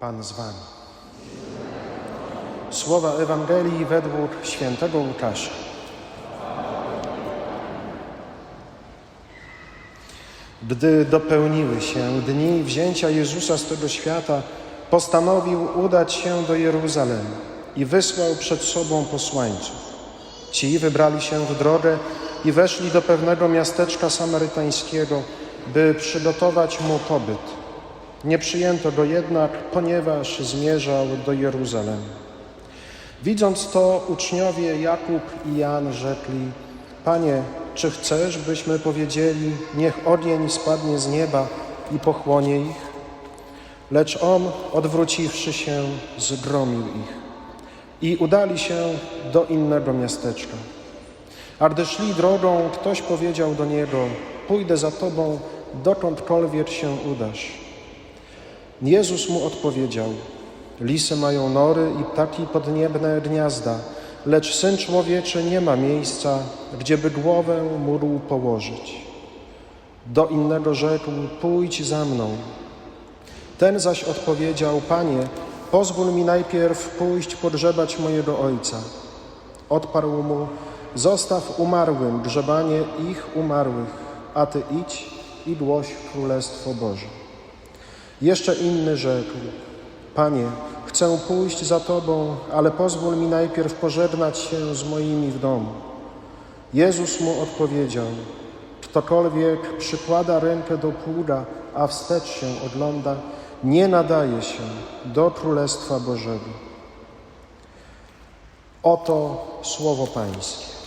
Pan z wami. Słowa Ewangelii według świętego Łukasza. Gdy dopełniły się dni wzięcia Jezusa z tego świata, postanowił udać się do Jeruzalemu i wysłał przed sobą posłańców. Ci wybrali się w drogę i weszli do pewnego miasteczka samarytańskiego, by przygotować mu pobyt. Nie przyjęto go jednak, ponieważ zmierzał do Jeruzalemu. Widząc to, uczniowie Jakub i Jan rzekli: Panie, czy chcesz, byśmy powiedzieli, niech ogień spadnie z nieba i pochłonie ich? Lecz on, odwróciwszy się, zgromił ich i udali się do innego miasteczka. A gdy szli drogą, ktoś powiedział do niego: Pójdę za tobą, dokądkolwiek się udasz. Jezus mu odpowiedział: Lisy mają nory i ptaki podniebne gniazda, lecz syn człowieczy nie ma miejsca, gdzieby głowę mógł położyć. Do innego rzekł: Pójdź za mną. Ten zaś odpowiedział: Panie, pozwól mi najpierw pójść pogrzebać mojego ojca. Odparł mu: Zostaw umarłym grzebanie ich umarłych, a ty idź i głoś królestwo Boże. Jeszcze inny rzekł: Panie, chcę pójść za Tobą, ale pozwól mi najpierw pożegnać się z moimi w domu. Jezus mu odpowiedział: Ktokolwiek przykłada rękę do pługa, a wstecz się ogląda, nie nadaje się do Królestwa Bożego. Oto słowo Pańskie.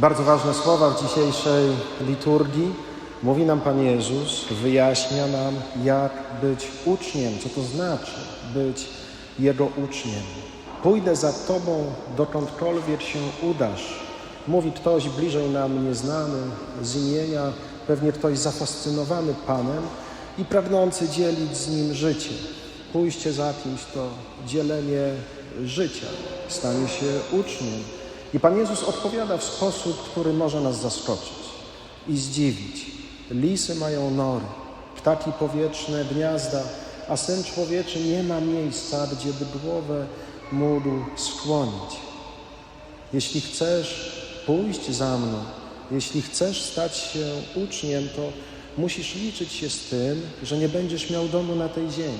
Bardzo ważne słowa w dzisiejszej liturgii. Mówi nam Pan Jezus, wyjaśnia nam, jak być uczniem, co to znaczy być Jego uczniem. Pójdę za Tobą, dokądkolwiek się udasz. Mówi ktoś bliżej nam nieznany z imienia, pewnie ktoś zafascynowany Panem i pragnący dzielić z Nim życie. Pójście za kimś to dzielenie życia, stanie się uczniem. I Pan Jezus odpowiada w sposób, który może nas zaskoczyć i zdziwić. Lisy mają nory, ptaki powietrzne, gniazda, a Syn Człowieczy nie ma miejsca, gdzie by głowę mógł skłonić. Jeśli chcesz pójść za mną, jeśli chcesz stać się uczniem, to musisz liczyć się z tym, że nie będziesz miał domu na tej ziemi,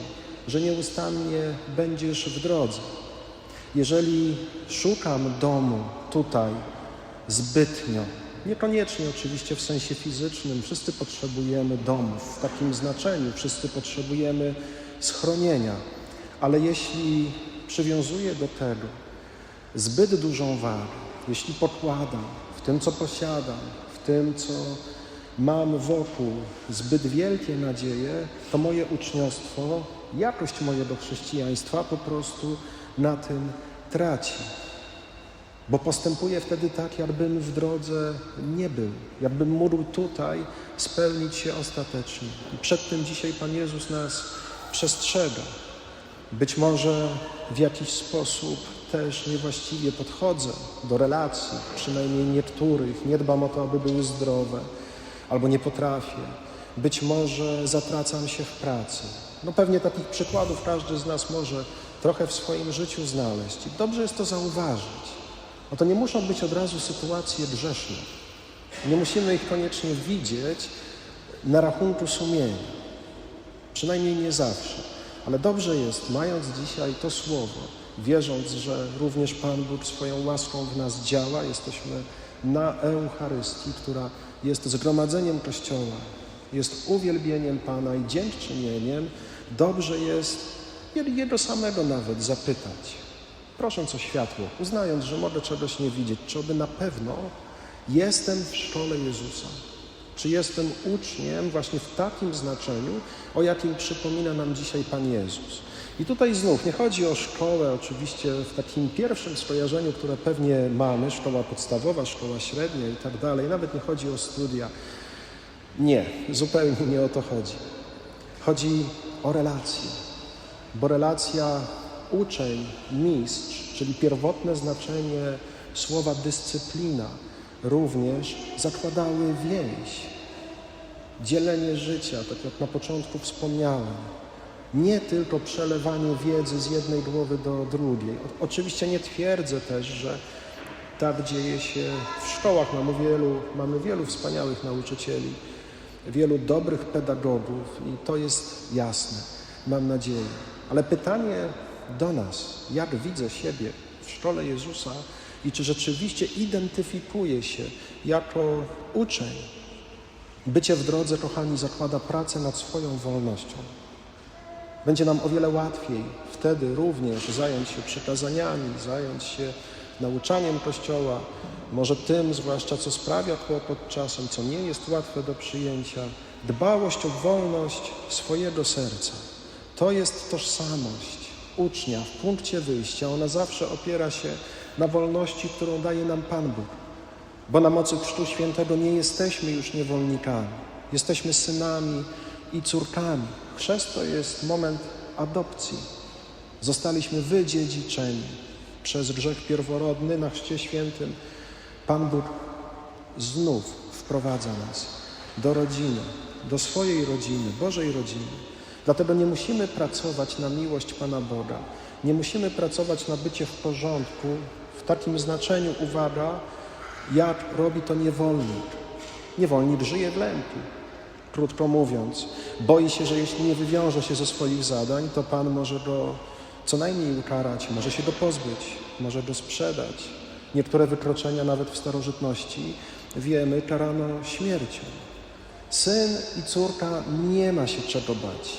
że nieustannie będziesz w drodze. Jeżeli szukam domu tutaj zbytnio, niekoniecznie oczywiście w sensie fizycznym, wszyscy potrzebujemy domów w takim znaczeniu, wszyscy potrzebujemy schronienia, ale jeśli przywiązuję do tego zbyt dużą wagę, jeśli pokładam w tym, co posiadam, w tym, co mam wokół, zbyt wielkie nadzieje, to moje uczniostwo, jakość mojego chrześcijaństwa po prostu na tym traci. Bo postępuję wtedy tak, jakbym w drodze nie był, jakbym mógł tutaj spełnić się ostatecznie. I przed tym dzisiaj Pan Jezus nas przestrzega. Być może w jakiś sposób też niewłaściwie podchodzę do relacji, przynajmniej niektórych, nie dbam o to, aby były zdrowe, albo nie potrafię. Być może zatracam się w pracy. No pewnie takich przykładów każdy z nas może trochę w swoim życiu znaleźć. I dobrze jest to zauważyć. No to nie muszą być od razu sytuacje grzeszne. Nie musimy ich koniecznie widzieć na rachunku sumienia. Przynajmniej nie zawsze. Ale dobrze jest, mając dzisiaj to słowo, wierząc, że również Pan Bóg swoją łaską w nas działa, jesteśmy na Eucharystii, która jest zgromadzeniem Kościoła, jest uwielbieniem Pana i dziękczynieniem, dobrze jest Jego samego nawet zapytać, prosząc o światło, uznając, że mogę czegoś nie widzieć, czy aby na pewno jestem w szkole Jezusa, czy jestem uczniem właśnie w takim znaczeniu, o jakim przypomina nam dzisiaj Pan Jezus. I tutaj znów nie chodzi o szkołę, oczywiście w takim pierwszym skojarzeniu, które pewnie mamy, szkoła podstawowa, szkoła średnia i tak dalej, nawet nie chodzi o studia. Nie, zupełnie nie o to chodzi. Chodzi o relacje, bo relacja uczeń, mistrz, czyli pierwotne znaczenie słowa dyscyplina, również zakładały więź, dzielenie życia, tak jak na początku wspomniałem. Nie tylko przelewanie wiedzy z jednej głowy do drugiej. Oczywiście nie twierdzę też, że tak dzieje się w szkołach. Mamy wielu, mamy wielu wspaniałych nauczycieli, wielu dobrych pedagogów i to jest jasne, mam nadzieję. Ale pytanie do nas, jak widzę siebie w szkole Jezusa i czy rzeczywiście identyfikuję się jako uczeń. Bycie w drodze, kochani, zakłada pracę nad swoją wolnością. Będzie nam o wiele łatwiej wtedy również zająć się przekazaniami, zająć się nauczaniem Kościoła, może tym zwłaszcza, co sprawia kłopot czasem, co nie jest łatwe do przyjęcia. Dbałość o wolność swojego serca. To jest tożsamość ucznia w punkcie wyjścia. Ona zawsze opiera się na wolności, którą daje nam Pan Bóg. Bo na mocy Chrztu Świętego nie jesteśmy już niewolnikami. Jesteśmy synami i córkami. Chrzest to jest moment adopcji. Zostaliśmy wydziedziczeni przez grzech pierworodny na Chrzcie Świętym. Pan Bóg znów wprowadza nas do rodziny, do swojej rodziny, Bożej rodziny. Dlatego nie musimy pracować na miłość Pana Boga. Nie musimy pracować na bycie w porządku w takim znaczeniu, uwaga, jak robi to niewolnik. Niewolnik żyje w lęku. Krótko mówiąc, boi się, że jeśli nie wywiąże się ze swoich zadań, to Pan może go co najmniej ukarać, może się go pozbyć, może go sprzedać. Niektóre wykroczenia, nawet w starożytności, wiemy, karano śmiercią. Syn i córka nie ma się czego bać,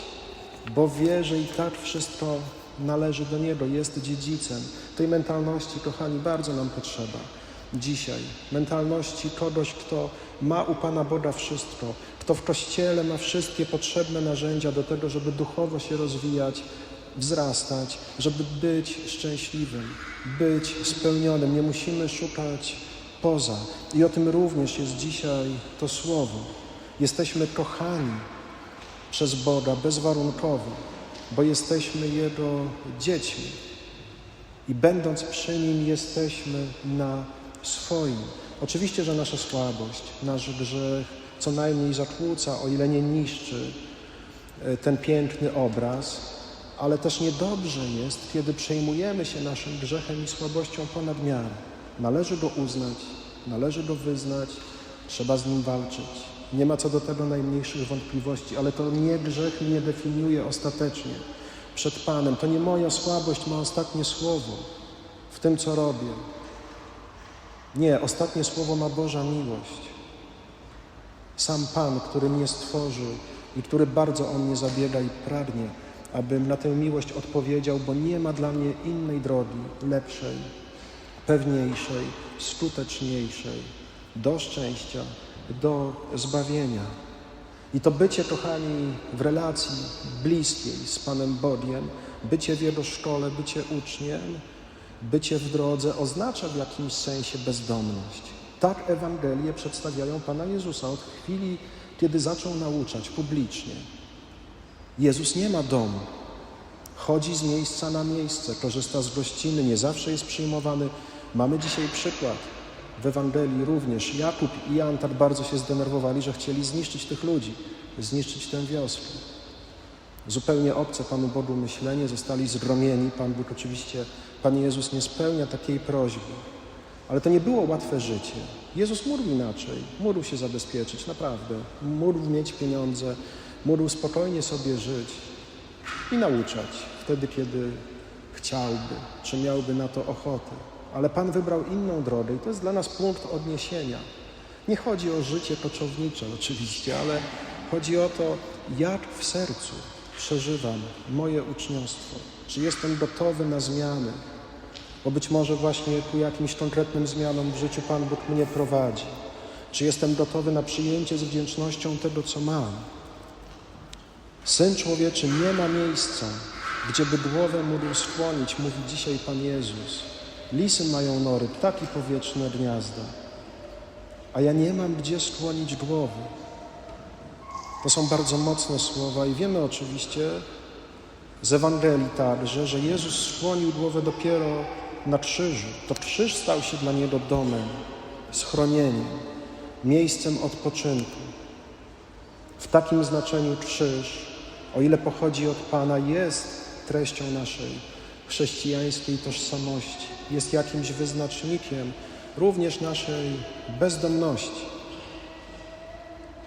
bo wie, że i tak wszystko należy do niego, jest dziedzicem. Tej mentalności, kochani, bardzo nam potrzeba dzisiaj. Mentalności kogoś, kto ma u Pana Boga wszystko, kto w Kościele ma wszystkie potrzebne narzędzia do tego, żeby duchowo się rozwijać, wzrastać, żeby być szczęśliwym, być spełnionym. Nie musimy szukać poza. I o tym również jest dzisiaj to słowo. Jesteśmy kochani przez Boga bezwarunkowo, bo jesteśmy Jego dziećmi. I będąc przy Nim, jesteśmy na swoim. Oczywiście, że nasza słabość, nasz grzech co najmniej zakłóca, o ile nie niszczy e, ten piękny obraz, ale też niedobrze jest, kiedy przejmujemy się naszym grzechem i słabością ponad miarę. Należy go uznać, należy go wyznać, trzeba z nim walczyć. Nie ma co do tego najmniejszych wątpliwości, ale to nie grzech mnie definiuje ostatecznie przed Panem. To nie moja słabość ma ostatnie słowo w tym, co robię. Nie, ostatnie słowo ma Boża miłość. Sam Pan, który mnie stworzył i który bardzo o mnie zabiega i pragnie, abym na tę miłość odpowiedział, bo nie ma dla mnie innej drogi, lepszej, pewniejszej, skuteczniejszej, do szczęścia, do zbawienia. I to bycie, kochani, w relacji bliskiej z Panem Bogiem, bycie w Jego szkole, bycie uczniem, bycie w drodze oznacza w jakimś sensie bezdomność. Tak Ewangelie przedstawiają Pana Jezusa od chwili, kiedy zaczął nauczać publicznie. Jezus nie ma domu. Chodzi z miejsca na miejsce, korzysta z gościny, nie zawsze jest przyjmowany. Mamy dzisiaj przykład. W Ewangelii również Jakub i Jan tak bardzo się zdenerwowali, że chcieli zniszczyć tych ludzi, zniszczyć tę wioskę. Zupełnie obce Panu Bogu myślenie, zostali zgromieni. Pan Bóg oczywiście, Pan Jezus nie spełnia takiej prośby. Ale to nie było łatwe życie. Jezus mógł inaczej, mógł się zabezpieczyć, naprawdę. Mógł mieć pieniądze, mógł spokojnie sobie żyć i nauczać wtedy, kiedy chciałby, czy miałby na to ochotę. Ale Pan wybrał inną drogę i to jest dla nas punkt odniesienia. Nie chodzi o życie koczownicze oczywiście, ale chodzi o to, jak w sercu przeżywam moje uczniostwo. Czy jestem gotowy na zmiany, bo być może właśnie ku jakimś konkretnym zmianom w życiu Pan Bóg mnie prowadzi. Czy jestem gotowy na przyjęcie z wdzięcznością tego, co mam? Syn człowieczy nie ma miejsca, gdzie by głowę mógł skłonić, mówi dzisiaj Pan Jezus. Lisy mają nory, ptaki powietrzne gniazda, a ja nie mam gdzie skłonić głowy. To są bardzo mocne słowa i wiemy oczywiście z Ewangelii także, że Jezus skłonił głowę dopiero na krzyżu. To krzyż stał się dla Niego domem. schronieniem, miejscem odpoczynku. W takim znaczeniu krzyż, o ile pochodzi od Pana, jest treścią naszej chrześcijańskiej tożsamości, jest jakimś wyznacznikiem również naszej bezdomności.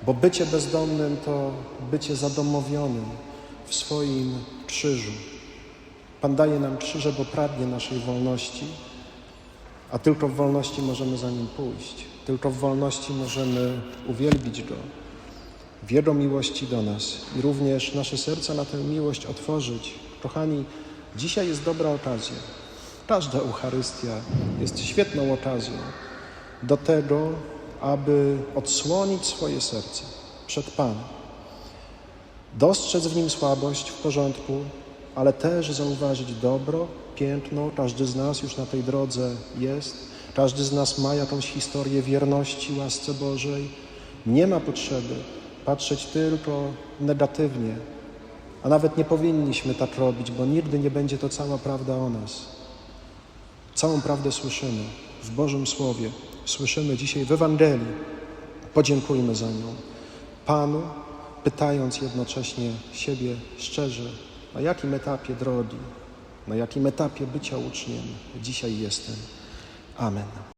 Bo bycie bezdomnym to bycie zadomowionym w swoim krzyżu. Pan daje nam krzyże, bo pragnie naszej wolności, a tylko w wolności możemy za Nim pójść. Tylko w wolności możemy uwielbić Go w Jego miłości do nas i również nasze serca na tę miłość otworzyć. Kochani, dzisiaj jest dobra okazja. Każda Eucharystia jest świetną okazją do tego, aby odsłonić swoje serce przed Panem. Dostrzec w nim słabość w porządku, ale też zauważyć dobro, piękno. Każdy z nas już na tej drodze jest. Każdy z nas ma jakąś historię wierności łasce Bożej. Nie ma potrzeby patrzeć tylko negatywnie, a nawet nie powinniśmy tak robić, bo nigdy nie będzie to cała prawda o nas. Całą prawdę słyszymy w Bożym Słowie, słyszymy dzisiaj w Ewangelii. Podziękujmy za nią. Panu, pytając jednocześnie siebie szczerze, na jakim etapie drogi, na jakim etapie bycia uczniem dzisiaj jestem. Amen.